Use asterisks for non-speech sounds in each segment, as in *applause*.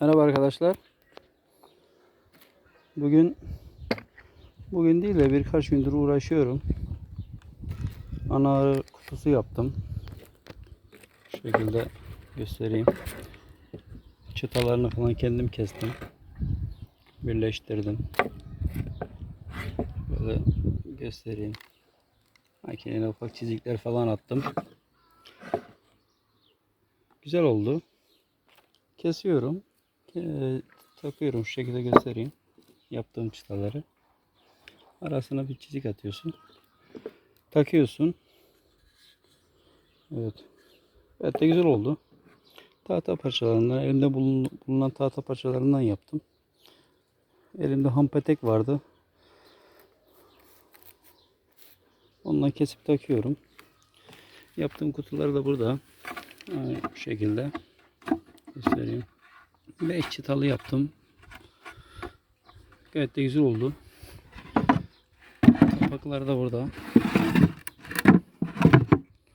Merhaba arkadaşlar. Bugün bugün değil de birkaç gündür uğraşıyorum. Ana kutusu yaptım. Şu şekilde göstereyim. Çıtalarını falan kendim kestim. Birleştirdim. Böyle göstereyim. Makineye ufak çizikler falan attım. Güzel oldu. Kesiyorum. Ee, takıyorum şu şekilde göstereyim. Yaptığım çıtaları. Arasına bir çizik atıyorsun. Takıyorsun. Evet. Evet de güzel oldu. Tahta parçalarından, elimde bulun- bulunan tahta parçalarından yaptım. Elimde ham petek vardı. Ondan kesip takıyorum. Yaptığım kutular da burada. Aynı bu şekilde. Göstereyim. 5 çıtalı yaptım. Gayet de güzel oldu. Kapaklar da burada.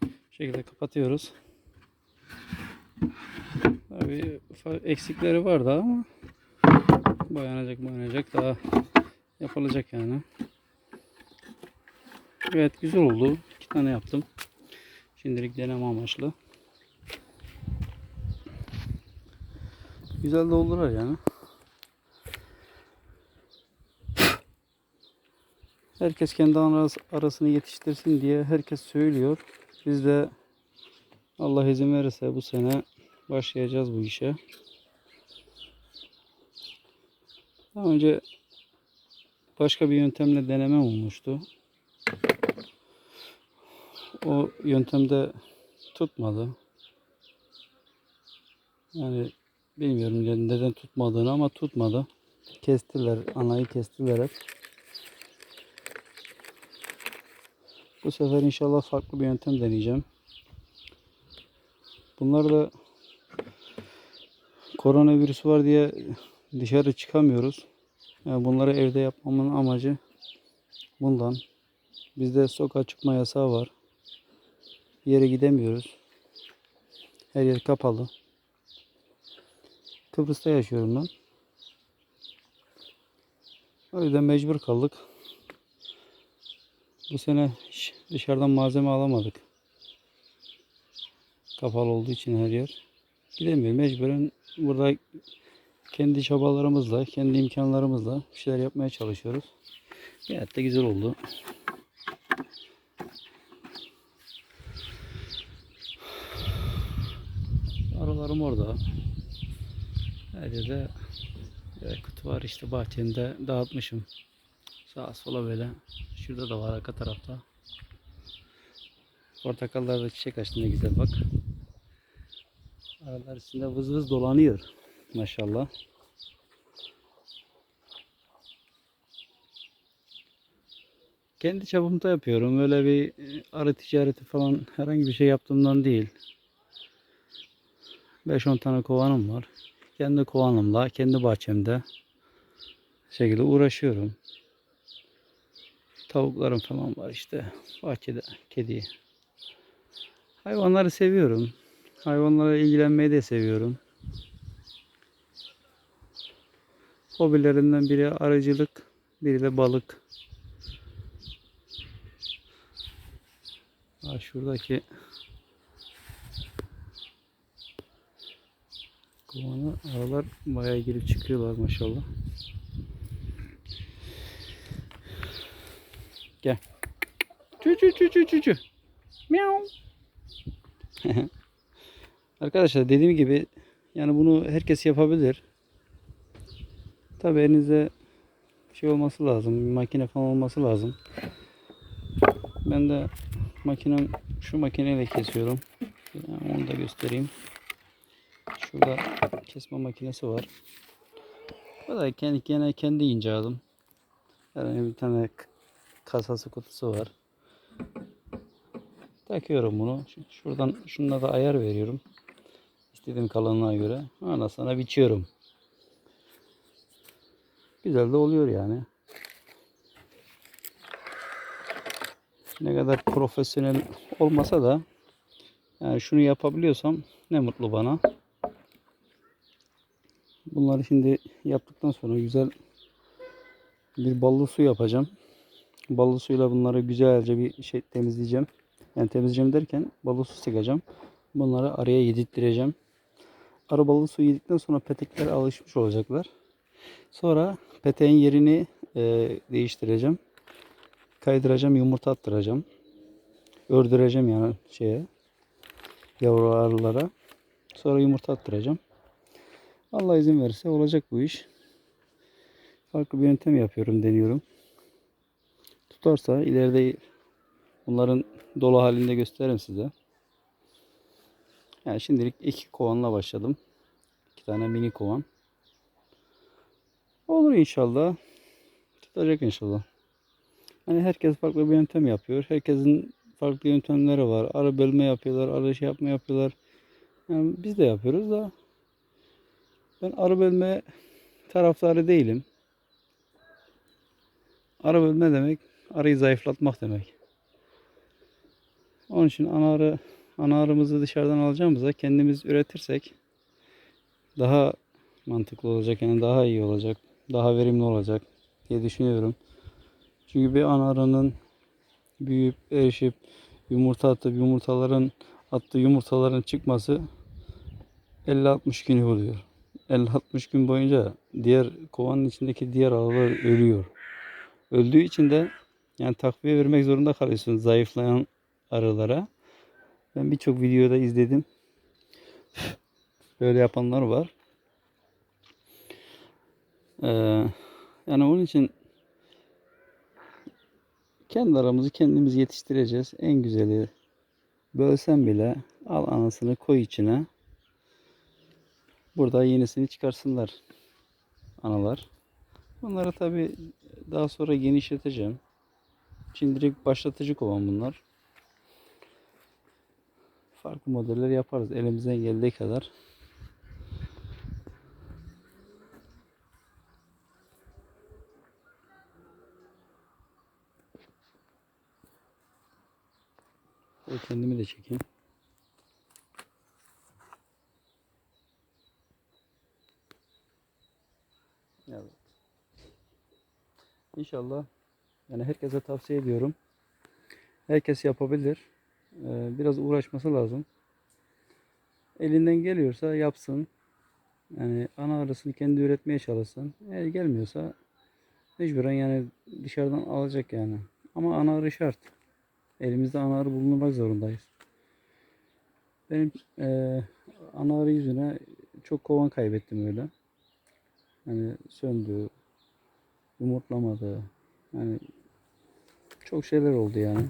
Bu şekilde kapatıyoruz. Tabii eksikleri vardı ama boyanacak boyanacak daha yapılacak yani. Evet güzel oldu. İki tane yaptım. Şimdilik deneme amaçlı. Güzel de oldular yani. Herkes kendi aras- arasını yetiştirsin diye herkes söylüyor. Biz de Allah izin verirse bu sene başlayacağız bu işe. Daha önce başka bir yöntemle denemem olmuştu. O yöntemde tutmadı. Yani bilmiyorum neden tutmadığını ama tutmadı. Kestiler, anayı kestiler hep. Bu sefer inşallah farklı bir yöntem deneyeceğim. Bunlar da koronavirüs var diye dışarı çıkamıyoruz. Yani bunları evde yapmamın amacı bundan. Bizde sokağa çıkma yasağı var. Bir yere gidemiyoruz. Her yer kapalı. Kıbrıs'ta yaşıyorum ben. O yüzden mecbur kaldık. Bu sene dışarıdan malzeme alamadık. Kapalı olduğu için her yer. Gidemiyor. Mecburen burada kendi çabalarımızla, kendi imkanlarımızla bir şeyler yapmaya çalışıyoruz. Gayet de güzel oldu. Aralarım orada. Her yerde evet, kutu var işte bahçemde dağıtmışım. Sağa sola böyle. Şurada da var arka tarafta. Portakallar çiçek açtı ne güzel bak. Aralar içinde vız vız dolanıyor. Maşallah. Kendi çapımda yapıyorum. Öyle bir e, arı ticareti falan herhangi bir şey yaptığımdan değil. 5-10 tane kovanım var. Kendi kovanımla, kendi bahçemde şekilde uğraşıyorum. Tavuklarım falan var işte. Bahçede kedi. Hayvanları seviyorum. Hayvanlara ilgilenmeyi de seviyorum. Hobilerimden biri arıcılık, biri de balık. Ha, şuradaki kovana aralar bayağı girip çıkıyorlar maşallah. Gel. Çü çü çü çü çü çü. Miau. *laughs* Arkadaşlar dediğim gibi yani bunu herkes yapabilir. Tabi elinizde şey olması lazım. Bir makine falan olması lazım. Ben de makinem şu makineyle kesiyorum. Yani onu da göstereyim. Şurada kesme makinesi var. Bu da kendi gene kendi icadım. Yani bir tane kasası kutusu var. Takıyorum bunu. Şuradan şununla da ayar veriyorum. İstediğim kalınlığa göre. Ondan sonra biçiyorum. Güzel de oluyor yani. Ne kadar profesyonel olmasa da yani şunu yapabiliyorsam ne mutlu bana. Bunları şimdi yaptıktan sonra güzel bir ballı su yapacağım. Ballı suyla bunları güzelce bir şey temizleyeceğim. Yani temizleyeceğim derken ballı su sıkacağım. Bunları araya yedirttireceğim. Arı ballı su yedikten sonra petekler alışmış olacaklar. Sonra peteğin yerini e, değiştireceğim. Kaydıracağım, yumurta attıracağım. Ördüreceğim yani şeye. Yavru arılara. Sonra yumurta attıracağım. Allah izin verirse olacak bu iş. Farklı bir yöntem yapıyorum, deniyorum. Tutarsa ileride bunların dolu halinde gösteririm size. Yani şimdilik iki kovanla başladım. İki tane mini kovan. Olur inşallah. Tutacak inşallah. Hani herkes farklı bir yöntem yapıyor. Herkesin farklı yöntemleri var. Arı bölme yapıyorlar, arı şey yapma yapıyorlar. Yani biz de yapıyoruz da ben arı bölme taraftarı değilim. Arı bölme demek arıyı zayıflatmak demek. Onun için ana arı dışarıdan alacağımıza kendimiz üretirsek daha mantıklı olacak yani daha iyi olacak, daha verimli olacak diye düşünüyorum. Çünkü bir ana arının büyüyüp erişip yumurta atıp yumurtaların attığı yumurtaların çıkması 50-60 günü oluyor. 50-60 gün boyunca diğer kovanın içindeki diğer arılar ölüyor. Öldüğü için de yani takviye vermek zorunda kalıyorsun zayıflayan arılara. Ben birçok videoda izledim. Böyle yapanlar var. Ee, yani onun için kendi aramızı kendimiz yetiştireceğiz. En güzeli bölsen bile al anasını koy içine. Burada yenisini çıkarsınlar analar. Bunları tabi daha sonra genişleteceğim. Şimdilik başlatıcı kovan bunlar. Farklı modeller yaparız elimizden geldiği kadar. Kendimi de çekeyim. Evet. İnşallah yani herkese tavsiye ediyorum. Herkes yapabilir. Ee, biraz uğraşması lazım. Elinden geliyorsa yapsın. Yani ana arısını kendi üretmeye çalışsın. Eğer gelmiyorsa mecburen yani dışarıdan alacak yani. Ama ana arı şart. Elimizde ana arı bulundurmak zorundayız. Benim eee ana arı yüzüne çok kovan kaybettim öyle. Hani söndü, yumurtlamadı. Yani çok şeyler oldu yani.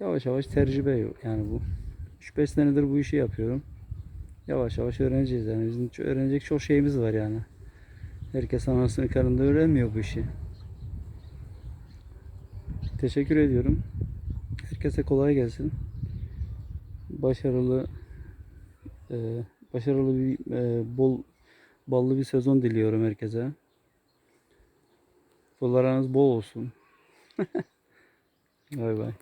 Yavaş yavaş tecrübe yani bu. 3-5 senedir bu işi yapıyorum. Yavaş yavaş öğreneceğiz yani. Bizim öğrenecek çok şeyimiz var yani. Herkes anasının karnında öğrenmiyor bu işi. Teşekkür ediyorum. Herkese kolay gelsin. Başarılı e, başarılı bir e, bol ballı bir sezon diliyorum herkese. Dolarınız bol olsun. *laughs* bay bay.